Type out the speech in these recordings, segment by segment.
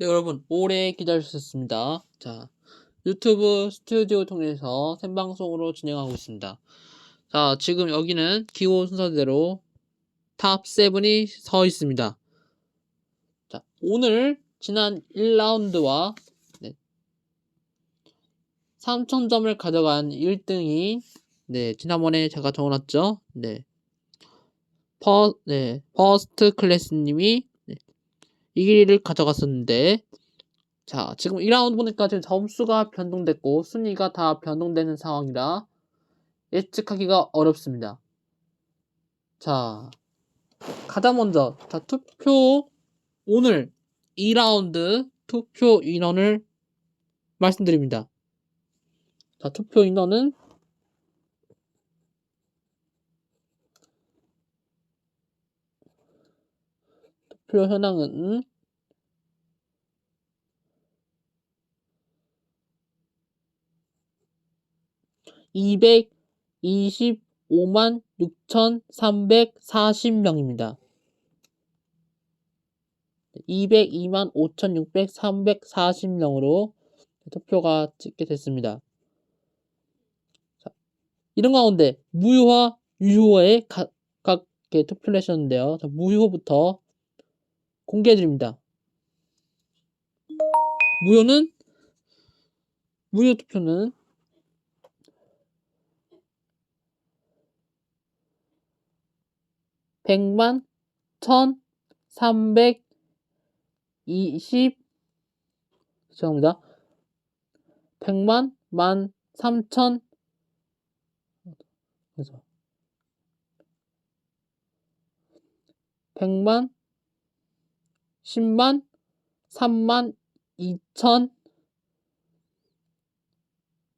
네, 여러분, 오래 기다리셨습니다. 자, 유튜브 스튜디오 통해서 생방송으로 진행하고 있습니다. 자, 지금 여기는 기호 순서대로 탑 7이 서 있습니다. 자, 오늘 지난 1라운드와 네, 3,000점을 가져간 1등이 네, 지난번에 제가 적어놨죠. 네. 퍼, 네, 퍼스트 클래스님이 네, 이 길이를 가져갔었는데, 자, 지금 2라운드 보니까 지금 점수가 변동됐고, 순위가 다 변동되는 상황이라 예측하기가 어렵습니다. 자, 가장 먼저, 자, 투표, 오늘 2라운드 투표 인원을 말씀드립니다. 자, 투표 인원은 투표 현황은 (225만 6,340명입니다) 202만 5,600,340명으로 투표가 찍게 됐습니다. 자, 이런 가운데 무효와 유효에 각각 투표를 하셨는데요. 자, 무효부터 공개해드립니다. 무효는 무효 투표는 백만 천 삼백 이십 죄송합니다. 백만 만 삼천 그래서 백만 10만, 3만, 2천,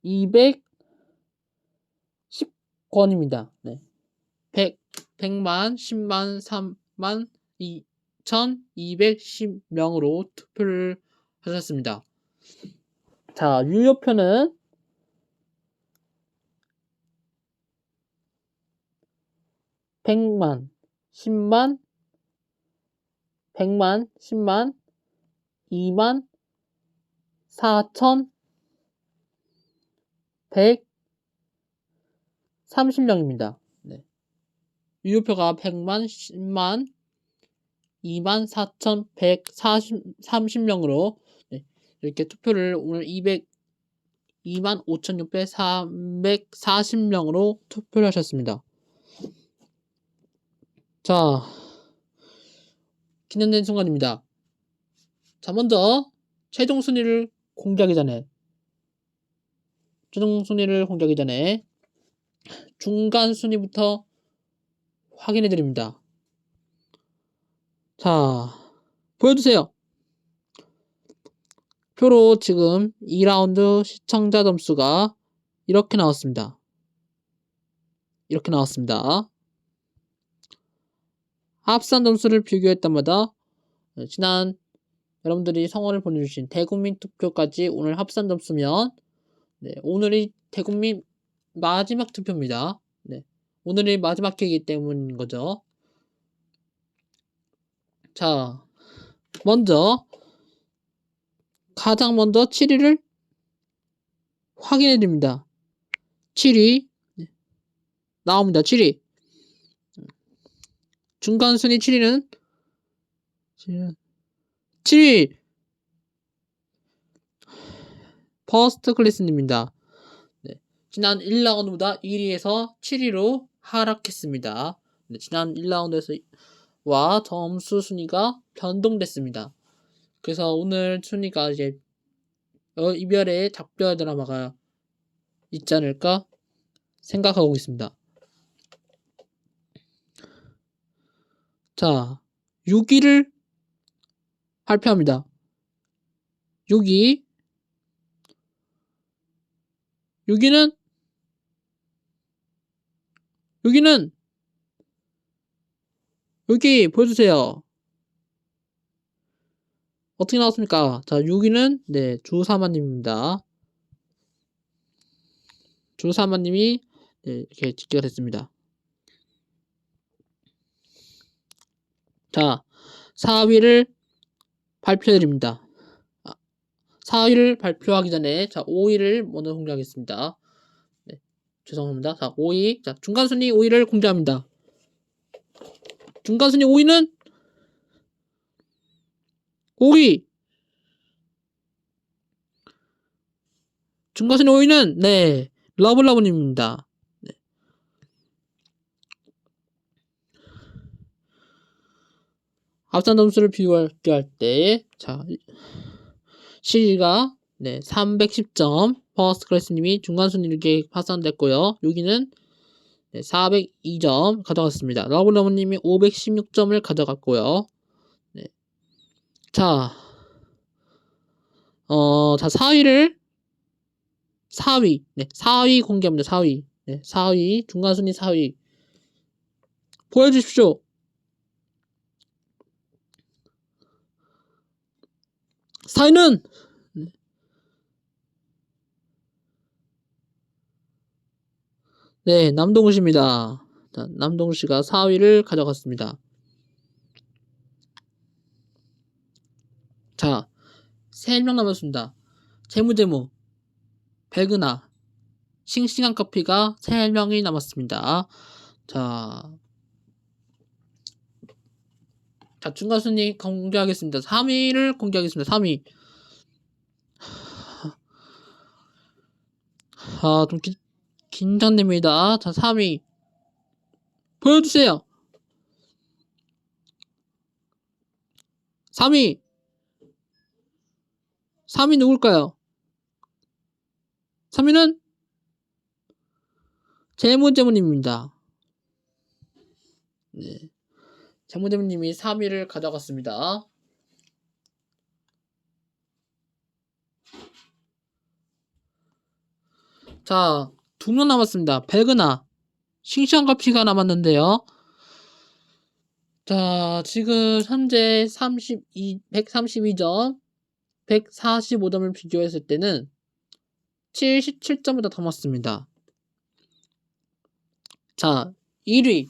210건입니다. 네. 100, 100만, 10만, 3만, 2천, 210명으로 투표를 하셨습니다. 자, 유효표는 백만, 10만, 100만, 10만, 2만, 4천, 130명입니다. 네. 유효표가 100만, 10만, 2만 4,130명으로 네. 이렇게 투표를 오늘 200, 2만 5,640명으로 투표를 하셨습니다. 자, 기념된 순간입니다. 자, 먼저 최종 순위를 공개하기 전에 최종 순위를 공개하기 전에 중간 순위부터 확인해 드립니다. 자, 보여주세요. 표로 지금 2라운드 시청자 점수가 이렇게 나왔습니다. 이렇게 나왔습니다. 합산 점수를 비교할 때마다 어, 지난 여러분들이 성원을 보내주신 대국민 투표까지 오늘 합산 점수면 네, 오늘이 대국민 마지막 투표입니다. 네, 오늘이 마지막 회이기 때문인 거죠. 자, 먼저 가장 먼저 7위를 확인해 드립니다. 7위 나옵니다. 7위 중간 순위 7위는 7위 퍼스트 클래스님입니다. 네. 지난 1라운드보다 1위에서 7위로 하락했습니다. 네, 지난 1라운드에서 와 점수 순위가 변동됐습니다. 그래서 오늘 순위가 이제 어, 이별의 작별 드라마가 있지 않을까 생각하고 있습니다. 자, 6위를 발표합니다. 6위. 6위는 6위는 여기 보여주세요. 어떻게 나왔습니까? 자, 6위는 네 주사마님입니다. 주사마님이 네, 이렇게 집계가 됐습니다. 자, 4위를 발표해드립니다. 4위를 발표하기 전에 자 5위를 먼저 공개하겠습니다. 네, 죄송합니다. 자 5위 자 중간 순위 5위를 공개합니다. 중간 순위 5위는 5위 중간 순위 5위는 네 러블러브님입니다. 네. 앞선 점수를 비교할 때, 자, 시리가 네, 310점, 퍼스트 클래스님이 중간 순위를 이렇게 파산됐고요. 여기는 네, 402점 가져갔습니다. 러블러브님이 516점을 가져갔고요. 네. 자, 어, 자, 4위를 4위, 네, 4위 공개합니다. 4위, 네, 4위 중간 순위 4위 보여주십시오. 4위는 네, 남동우 씨입니다. 자, 남동우 씨가 4위를 가져갔습니다. 자, 3명 남았습니다. 재무재무, 백은하, 싱싱한 커피가 3명이 남았습니다. 자, 자, 중간 순위 공개하겠습니다. 3위를 공개하겠습니다. 3위. 아, 좀 기, 긴장됩니다. 자, 3위. 보여주세요. 3위. 3위 누굴까요? 3위는 재무재무님입니다. 네. 재무재무님이 3위를 가져갔습니다. 자, 두 명 남았습니다. 백은하, 싱싱한 커피가 남았는데요. 자, 지금 현재 32, 132점, 145점을 비교했을 때는 77점보다 더 많습니다. 자, 1위.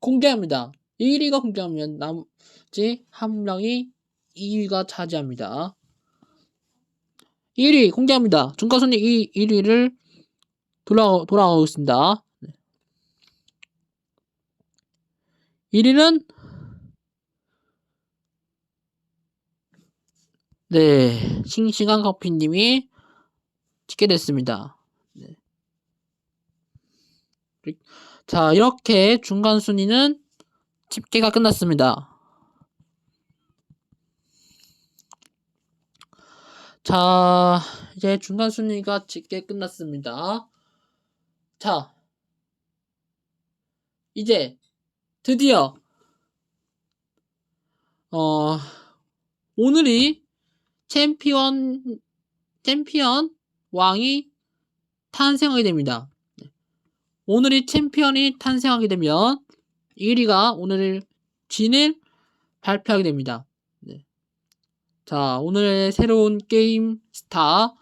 공개합니다. 1위가 공개하면 나머지 한 명이 2위가 차지합니다. 1위 공개합니다. 중과순위 2, 1위를 돌아, 돌아가고 있습니다. 1위는 네, 싱싱한 커피님이 찍게 됐습니다. 네. 자, 이렇게 중간 순위는 집계가 끝났습니다. 자, 이제 중간 순위가 집계 끝났습니다. 자, 이제 드디어 어, 오늘이 챔피언 챔피언 왕이 탄생하게 됩니다. 오늘이 챔피언이 탄생하게 되면 1위가 오늘 진을 발표하게 됩니다. 네. 자, 오늘의 새로운 게임 스타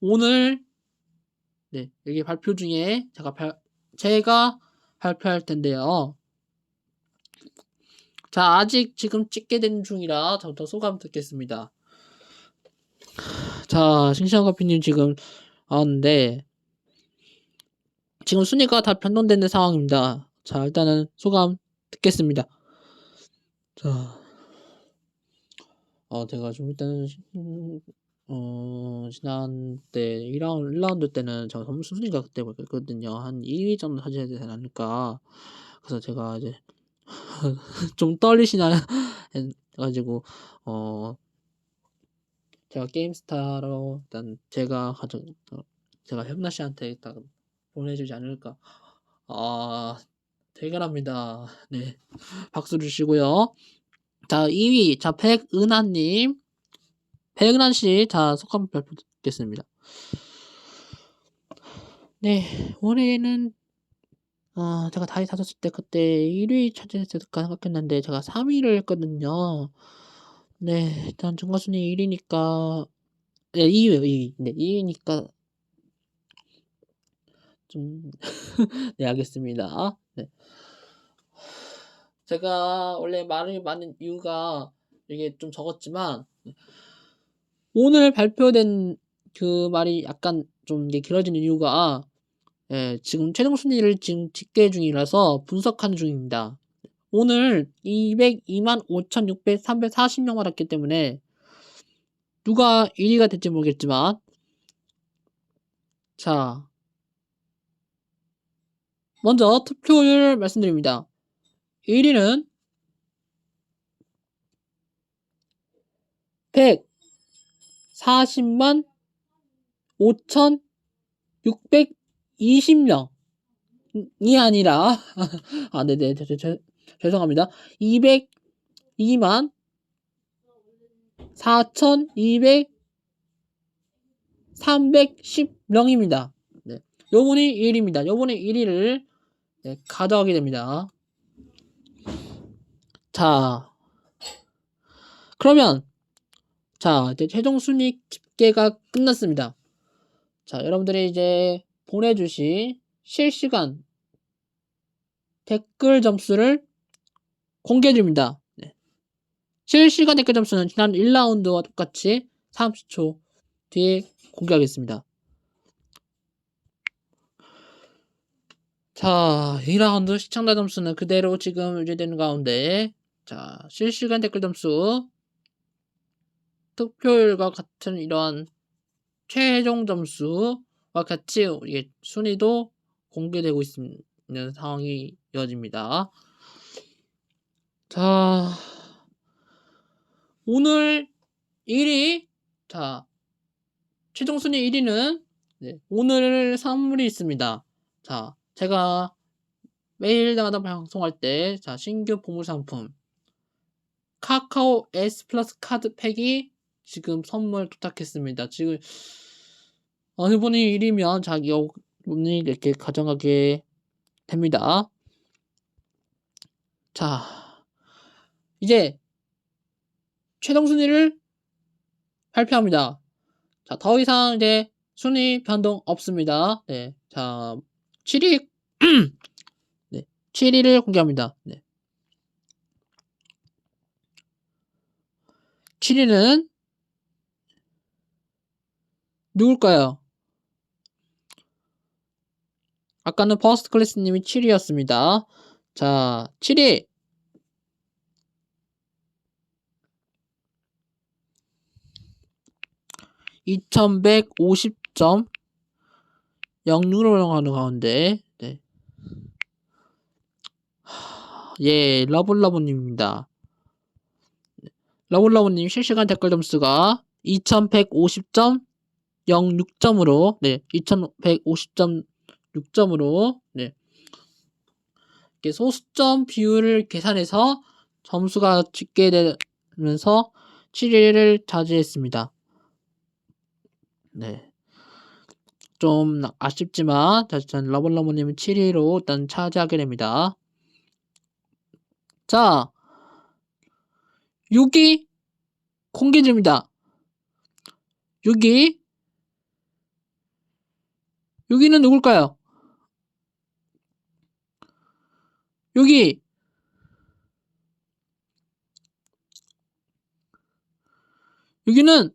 오늘 네, 여기 발표 중에 제가 발, 제가 발표할 텐데요. 자, 아직 지금 찍게 된 중이라 저부터 소감 듣겠습니다. 자, 싱싱한 커피님 지금 왔는데 지금 순위가 다 변동되는 상황입니다. 자, 일단은 소감 듣겠습니다. 자, 어, 제가 좀 일단은, 어, 지난 때, 1라운드, 1라운드 때는 제가 점수 순위가 그때 그랬거든요. 한 2위 정도 차지해야 되지 않을까. 그래서 제가 이제, 좀 떨리시나 해가지고, 어, 제가 게임스타로 일단 제가 가져, 제가 협나 씨한테 일단 보내주지 않을까. 아, 대결합니다. 네. 박수 주시고요. 자, 2위. 자, 백은하님. 백은하 씨. 자, 속한 발표 듣겠습니다. 네. 올해는, 어, 제가 다이 사줬을 때 그때 1위 차지했을까 생각했는데, 제가 3위를 했거든요. 네. 일단 중과순위 1위니까, 네, 2위요, 2위. 네, 2위니까, 좀 네 알겠습니다. 네. 제가 원래 말을 많은 이유가 이게 좀 적었지만 오늘 발표된 그 말이 약간 좀 이게 길어지는 이유가 예, 지금 최종 순위를 지금 집계 중이라서 분석하는 중입니다. 오늘 202만 5,640명 받았기 때문에 누가 1위가 될지 모르겠지만 자 먼저 투표율 말씀드립니다. 1위는 140만 5,620명이 아니라 아 네네 저, 저, 저, 죄송합니다. 202만 4,200 310명입니다. 네. 요분이 1위입니다. 요분이 1위를 네, 가져가게 됩니다. 자, 그러면 자 이제 최종 순위 집계가 끝났습니다. 자, 여러분들이 이제 보내주신 실시간 댓글 점수를 공개해 줍니다. 네. 실시간 댓글 점수는 지난 1라운드와 똑같이 30초 뒤에 공개하겠습니다. 자, 2라운드 시청자 점수는 그대로 지금 유지되는 가운데 자, 실시간 댓글 점수 득표율과 같은 이러한 최종 점수와 같이 이게 순위도 공개되고 있는 상황이 이어집니다. 자, 오늘 1위, 자, 최종 순위 1위는 네, 오늘 선물이 있습니다. 자, 제가 매일마다 방송할 때, 자, 신규 보물 상품, 카카오 S 플러스 카드 팩이 지금 선물 도착했습니다. 지금 어느 분이 1위면 자기 분이 이렇게 가져가게 됩니다. 자, 이제 최종 순위를 발표합니다. 자, 더 이상 이제 순위 변동 없습니다. 네, 자, 7위, 네, 7위를 공개합니다. 네. 7위는 누굴까요? 아까는 퍼스트 클래스님이 7위였습니다. 자, 7위. (2150점) 영유로 하는 가운데 네. 예 러블러브님입니다 러블러브님 실시간 댓글 점수가 2150점 06점으로 네 2150점 6점으로 네 이렇게 소수점 비율을 계산해서 점수가 집계되면서 7위를 차지했습니다. 네. 좀 아쉽지만 일단 러블러브님은 7위로 일단 차지하게 됩니다. 자, 6위 공개 중입니다. 6위 여기는 누굴까요? 여기 여기는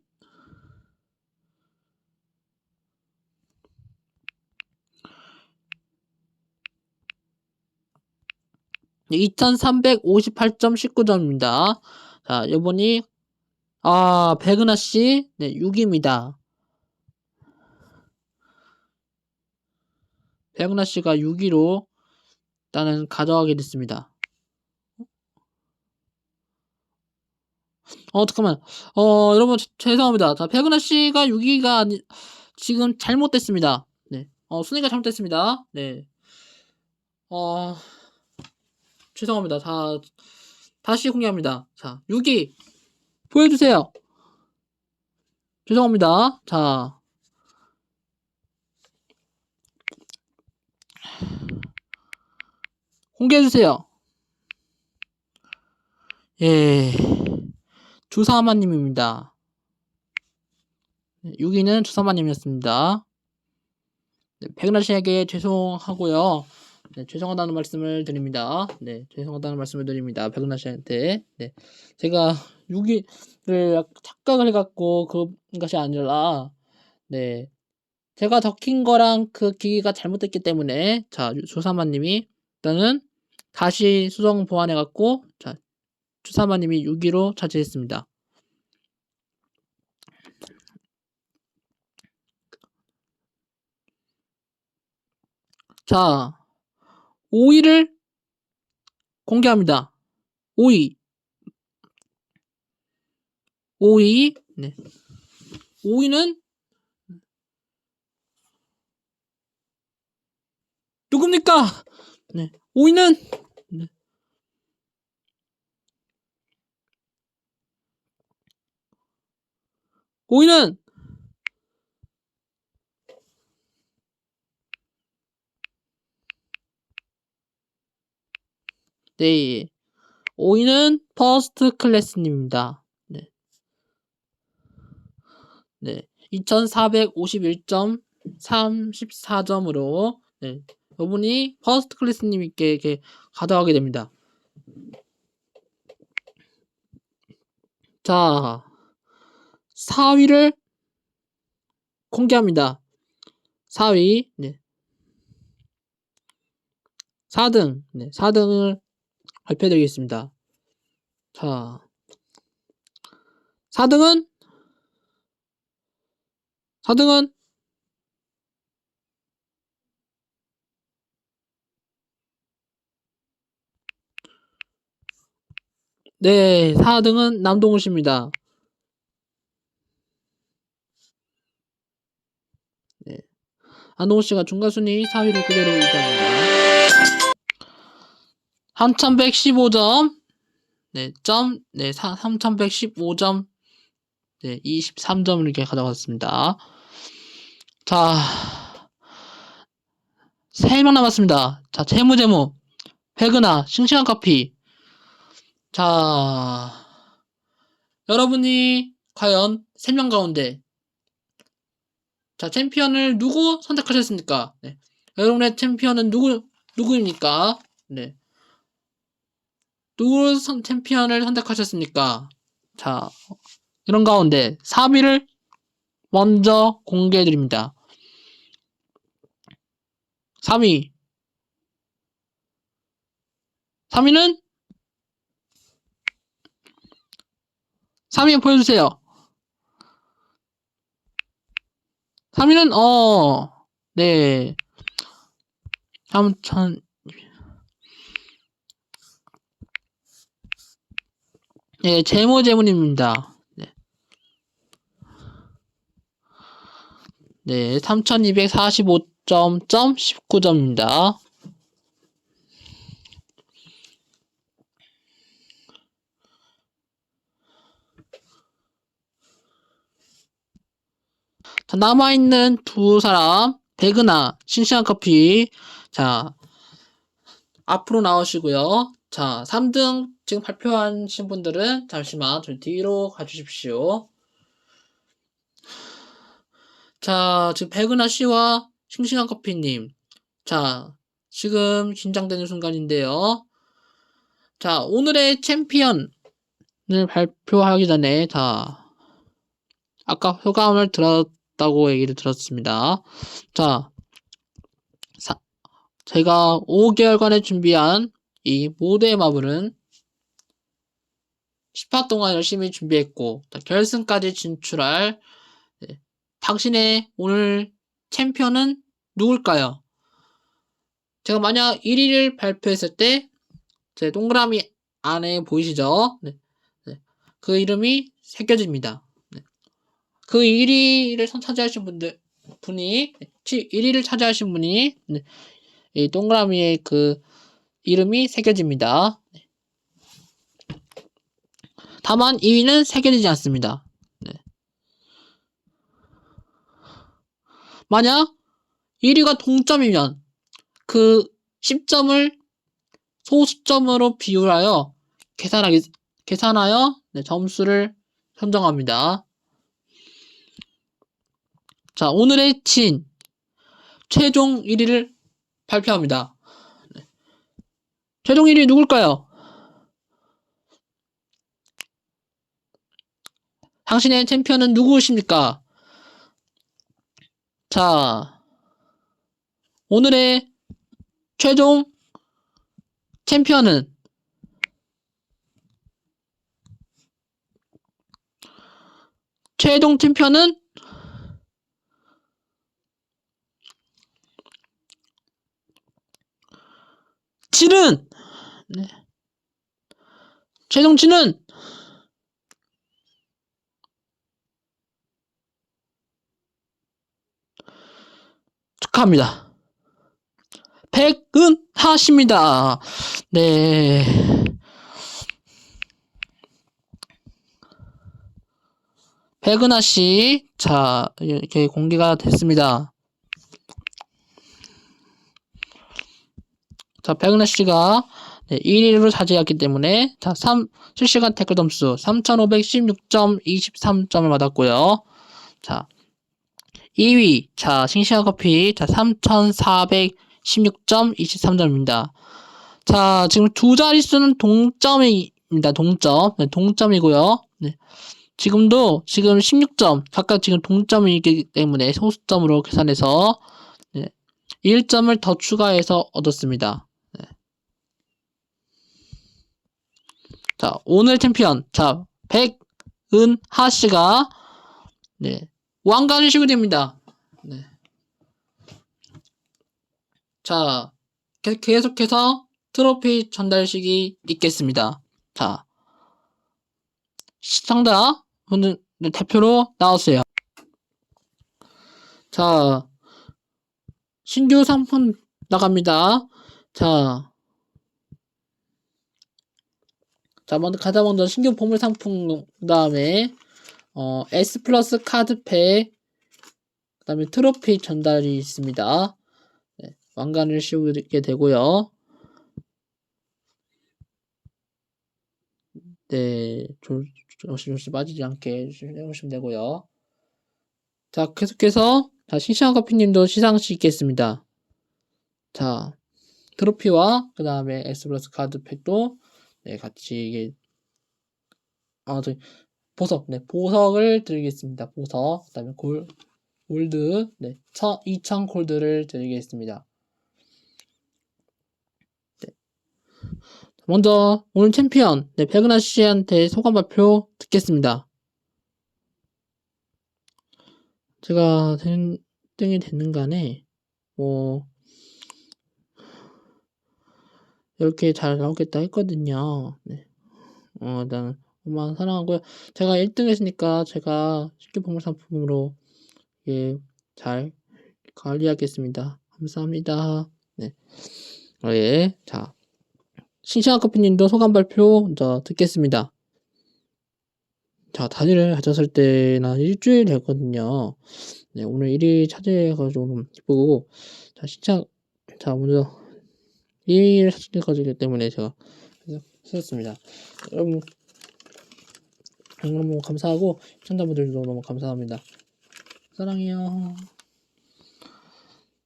2358점 19점입니다. 자, 요번이 아, 백은하 씨, 네, 6위입니다. 백은하 씨가 6위로 일단은 가져가게 됐습니다. 어, 잠깐만. 어, 여러분, 죄송합니다. 자, 백은하 씨가 6위가 아니, 지금 잘못됐습니다. 네. 어, 순위가 잘못됐습니다. 네. 어, 죄송합니다. 자, 다시 공개합니다. 자, 6위. 보여주세요. 죄송합니다. 자. 공개해주세요. 예. 주사마님입니다. 6위는 주사마님이었습니다. 네, 백나 씨에게 죄송하고요. 네, 죄송하다는 말씀을 드립니다. 네, 죄송하다는 말씀을 드립니다. 백은하 씨한테. 네, 제가 6위를 착각을 해갖고 그런 것이 아니라, 네, 제가 적힌 거랑 그 기기가 잘못됐기 때문에, 자, 주사마님이, 일단은 다시 수정 보완해갖고, 자, 주사마님이 6위로 차지했습니다. 자, 5위를 공개합니다. 5위. 5위. 네. 5위는 누굽니까? 네. 5위는 네. 오위는 네. 5위는 퍼스트 클래스님입니다. 네. 네. 2451.34점으로 네. 이분이 퍼스트 클래스님께 이렇게 가져가게 됩니다. 자, 4위를 공개합니다. 4위, 네. 4등, 네. 4등을 발표드리겠습니다. 자, 4등은 4등은 네, 4등은 남동훈 씨입니다. 네. 안동훈 씨가 중간순위 4위를 그대로 유지합니다. 3115점, 네, 점, 네, 3115점, 네, 23점을 이렇게 가져갔습니다. 자, 3명 남았습니다. 자, 재무 재무, 백은하, 싱싱한 커피. 자, 여러분이 과연 3명 가운데, 자, 챔피언을 누구 선택하셨습니까? 네. 여러분의 챔피언은 누구, 누구입니까? 네. 누구 선, 챔피언을 선택하셨습니까? 자, 이런 가운데 3위를 먼저 공개해 드립니다. 3위. 3위는 3위 보여주세요. 3위는 어, 네. 3천 예, 재무재무님입니다. 네. 네, 3245점, 점 19점입니다. 자, 남아있는 두 사람, 백은하, 싱싱한 커피. 자, 앞으로 나오시고요. 자, 3등 지금 발표하신 분들은 잠시만 좀 뒤로 가주십시오. 자, 지금 백은하 씨와 싱싱한 커피님. 자, 지금 긴장되는 순간인데요. 자, 오늘의 챔피언을 발표하기 전에, 자, 아까 효과음을 들었다고 얘기를 들었습니다. 자, 사, 제가 5개월간에 준비한 이 모두의 마블은 10화 동안 열심히 준비했고 결승까지 진출할 네, 당신의 오늘 챔피언은 누굴까요? 제가 만약 1위를 발표했을 때 제 동그라미 안에 보이시죠? 네, 네, 그 이름이 새겨집니다. 네. 그 1위를 차지하신 분들 분이 1위를 차지하신 분이 네, 이 동그라미에 그 이름이 새겨집니다. 네. 다만 2위는 새겨지지 않습니다. 네. 만약 1위가 동점이면 그 10점을 소수점으로 비율하여 계산하기, 계산하여 네, 점수를 선정합니다. 자, 오늘의 진 최종 1위를 발표합니다. 최종 1위 누굴까요? 당신의 챔피언은 누구십니까? 자, 오늘의 최종 챔피언은 최종 챔피언은 진은 네. 진은 축하합니다. 백은하십니다. 네. 백은하 씨, 자, 이렇게 공개가 됐습니다. 자, 백은하 씨가 네, 1위로 차지했기 때문에, 자, 3, 실시간 태클 점수 3,516.23점을 받았고요. 자, 2위, 자, 싱싱한 커피, 자, 3,416.23점입니다. 자, 지금 두 자릿수는 동점입니다. 동점. 네, 동점이고요. 네. 지금도 지금 16점, 각각 지금 동점이기 때문에 소수점으로 계산해서 네, 1점을 더 추가해서 얻었습니다. 네. 자, 오늘 챔피언, 자, 백은하 씨가 네, 왕관을 씌우게 됩니다. 네. 자, 계- 계속해서 트로피 전달식이 있겠습니다. 자, 시청자 분들 대표로 나오세요. 자, 신규 상품 나갑니다. 자, 자, 먼저 가장 먼저 신규 보물 상품 그다음에 어, S 플러스 카드팩 그다음에 트로피 전달이 있습니다. 네, 왕관을 씌우게 되고요. 네, 조, 조심 조심 빠지지 않게 해주시면 되고요. 자, 계속해서 자, 싱싱한 커피님도 시상식 있겠습니다. 자, 트로피와 그 다음에 S 플러스 카드팩도 네, 같이 이게 아, 저 보석, 네, 보석을 드리겠습니다. 보석, 그 다음에 골, 골드, 네, 2000 골드를 드리겠습니다. 네. 먼저, 오늘 챔피언, 네, 백은하 씨한테 소감 발표 듣겠습니다. 제가 된, 등이 됐는 간에, 뭐, 이렇게 잘 나오겠다 했거든요. 네. 어, 일단, 엄마 사랑하고요. 제가 1등 했으니까 제가 쉽게 보물 상품으로 예, 잘 관리하겠습니다. 감사합니다. 네. 어, 예. 자. 싱싱한 커피님도 소감 발표 먼저 듣겠습니다. 자, 단일을 가졌을 때나 일주일 됐거든요. 네, 오늘 1위 차지해가지고 좀 기쁘고, 자, 시작, 자, 먼저 1위를 차지해가지고 때문에 제가 쓰였습니다. 여러분, 너무 감사하고 시청자분들도 너무 감사합니다. 사랑해요.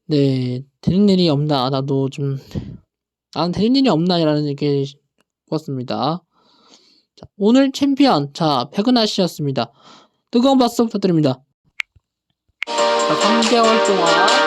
네, 되는 일이 없나 나도 좀 나는 되는 일이 없나라는 얘기 봤습니다. 자, 오늘 챔피언 자 백은하 씨였습니다. 뜨거운 박수 부탁드립니다. 자, 3개월 동안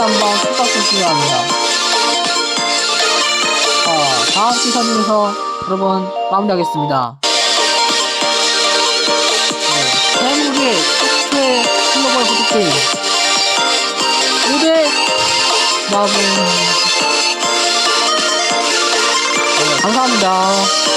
한번 축하드리기 합니다. 자 다음 시선에서 여러분 마무리하겠습니다. 네, 대한민국의 최초의 글로벌 보드게임 5대 마블 네, 감사합니다. 네.